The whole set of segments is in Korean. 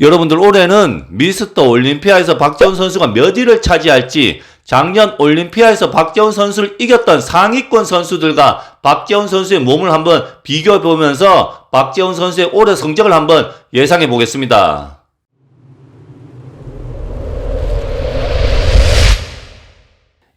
여러분들 올해는 미스터 올림피아에서 박재훈 선수가 몇 위를 차지할지 작년 올림피아에서 박재훈 선수를 이겼던 상위권 선수들과 박재훈 선수의 몸을 한번 비교해 보면서 박재훈 선수의 올해 성적을 한번 예상해 보겠습니다.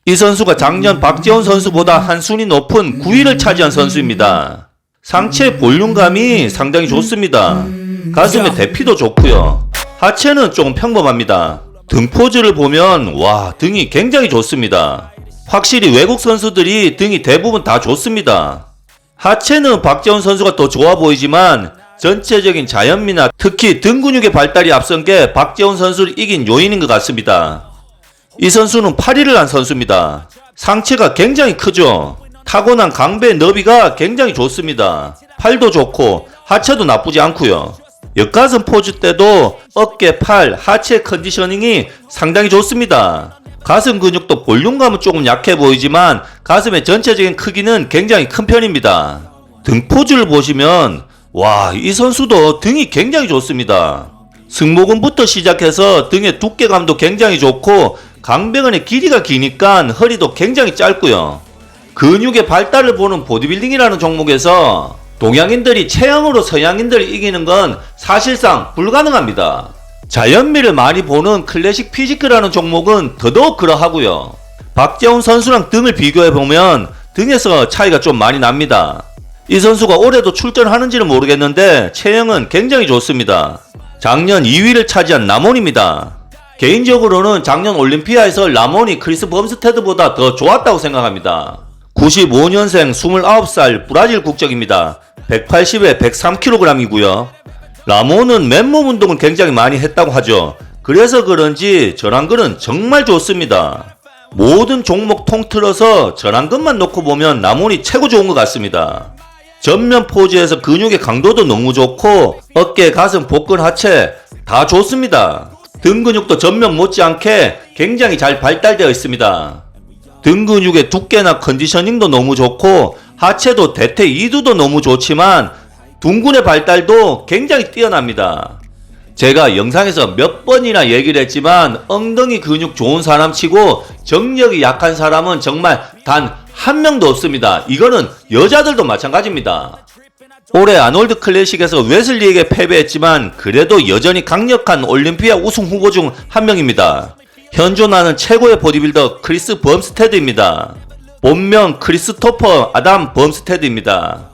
이 선수가 작년 박재훈 선수보다 한 순위 높은 9위를 차지한 선수입니다. 상체 볼륨감이 상당히 좋습니다. 가슴의 대피도 좋고요. 하체는 조금 평범합니다. 등 포즈를 보면 와 등이 굉장히 좋습니다. 확실히 외국 선수들이 등이 대부분 다 좋습니다. 하체는 박재훈 선수가 더 좋아 보이지만 전체적인 자연미나 특히 등 근육의 발달이 앞선 게 박재훈 선수를 이긴 요인인 것 같습니다. 이 선수는 8위를 한 선수입니다. 상체가 굉장히 크죠. 타고난 강배 너비가 굉장히 좋습니다. 팔도 좋고 하체도 나쁘지 않고요. 옆가슴 포즈 때도 어깨, 팔, 하체 컨디셔닝이 상당히 좋습니다. 가슴 근육도 볼륨감은 조금 약해 보이지만 가슴의 전체적인 크기는 굉장히 큰 편입니다. 등 포즈를 보시면 와, 이 선수도 등이 굉장히 좋습니다. 승모근부터 시작해서 등의 두께감도 굉장히 좋고 강배근의 길이가 기니까 허리도 굉장히 짧고요. 근육의 발달을 보는 보디빌딩이라는 종목에서 동양인들이 체형으로 서양인들을 이기는 건 사실상 불가능합니다. 자연미를 많이 보는 클래식 피지크라는 종목은 더더욱 그러하고요. 박재훈 선수랑 등을 비교해 보면 등에서 차이가 좀 많이 납니다. 이 선수가 올해도 출전하는지는 모르겠는데 체형은 굉장히 좋습니다. 작년 2위를 차지한 라몬입니다. 개인적으로는 작년 올림피아에서 라몬이 크리스 범스테드보다 더 좋았다고 생각합니다. 95년생 29살 브라질 국적입니다. 180에 103kg이고요. 라몬은 맨몸 운동을 굉장히 많이 했다고 하죠. 그래서 그런지 전완근은 정말 좋습니다. 모든 종목 통틀어서 전완근만 놓고 보면 라몬이 최고 좋은 것 같습니다. 전면 포즈에서 근육의 강도도 너무 좋고 어깨, 가슴, 복근, 하체 다 좋습니다. 등 근육도 전면 못지않게 굉장히 잘 발달되어 있습니다. 등 근육의 두께나 컨디셔닝도 너무 좋고 하체도 대퇴 이두도 너무 좋지만 둥근의 발달도 굉장히 뛰어납니다. 제가 영상에서 몇 번이나 얘기를 했지만 엉덩이 근육 좋은 사람 치고 정력이 약한 사람은 정말 단 한 명도 없습니다. 이거는 여자들도 마찬가지입니다. 올해 아놀드 클래식에서 웨슬리에게 패배했지만 그래도 여전히 강력한 올림피아 우승 후보 중 한 명입니다. 현존하는 최고의 보디빌더 크리스 범스테드입니다. 본명 크리스토퍼 아담 범스테드입니다.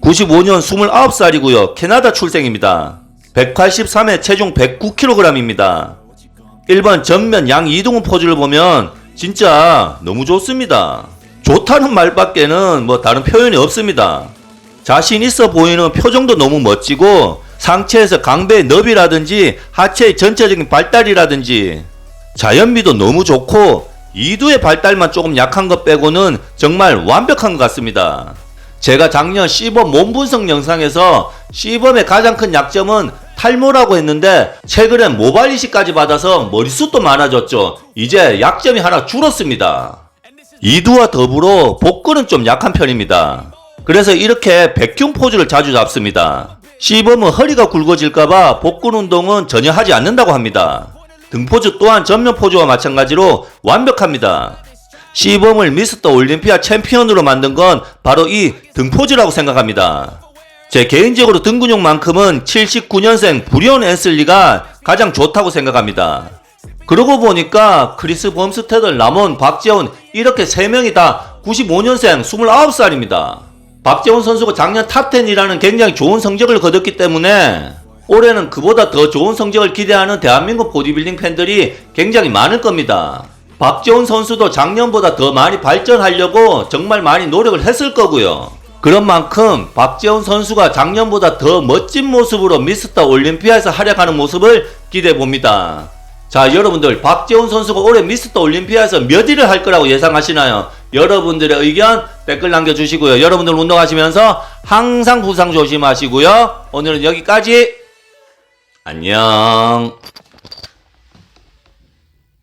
95년 29살이고요. 캐나다 출생입니다. 183에 체중 109kg입니다. 1번 정면 양 이동훈 포즈를 보면 진짜 너무 좋습니다. 좋다는 말밖에는 뭐 다른 표현이 없습니다. 자신 있어 보이는 표정도 너무 멋지고 상체에서 강배의 너비라든지 하체의 전체적인 발달이라든지 자연미도 너무 좋고 이두의 발달만 조금 약한 것 빼고는 정말 완벽한 것 같습니다. 제가 작년 C범 몸 분석 영상에서 C범의 가장 큰 약점은 탈모라고 했는데 최근엔 모발 이식까지 받아서 머리숱도 많아졌죠. 이제 약점이 하나 줄었습니다. 이두와 더불어 복근은 좀 약한 편입니다. 그래서 이렇게 백흉 포즈를 자주 잡습니다. C범은 허리가 굵어질까봐 복근 운동은 전혀 하지 않는다고 합니다. 등 포즈 또한 전면 포즈와 마찬가지로 완벽합니다. C범을 미스터 올림피아 챔피언으로 만든 건 바로 이 등 포즈라고 생각합니다. 제 개인적으로 등 근육만큼은 79년생 브리온 앤슬리가 가장 좋다고 생각합니다. 그러고 보니까 크리스 범스테드, 라몬, 박재훈 이렇게 3명이 다 95년생 29살입니다. 박재훈 선수가 작년 탑10이라는 굉장히 좋은 성적을 거뒀기 때문에 올해는 그보다 더 좋은 성적을 기대하는 대한민국 보디빌딩 팬들이 굉장히 많을 겁니다. 박재훈 선수도 작년보다 더 많이 발전하려고 정말 많이 노력을 했을 거고요. 그런 만큼 박재훈 선수가 작년보다 더 멋진 모습으로 미스터 올림피아에서 활약하는 모습을 기대해 봅니다. 자, 여러분들 박재훈 선수가 올해 미스터 올림피아에서 몇 위를 할 거라고 예상하시나요? 여러분들의 의견 댓글 남겨 주시고요. 여러분들 운동하시면서 항상 부상 조심하시고요. 오늘은 여기까지. 안녕.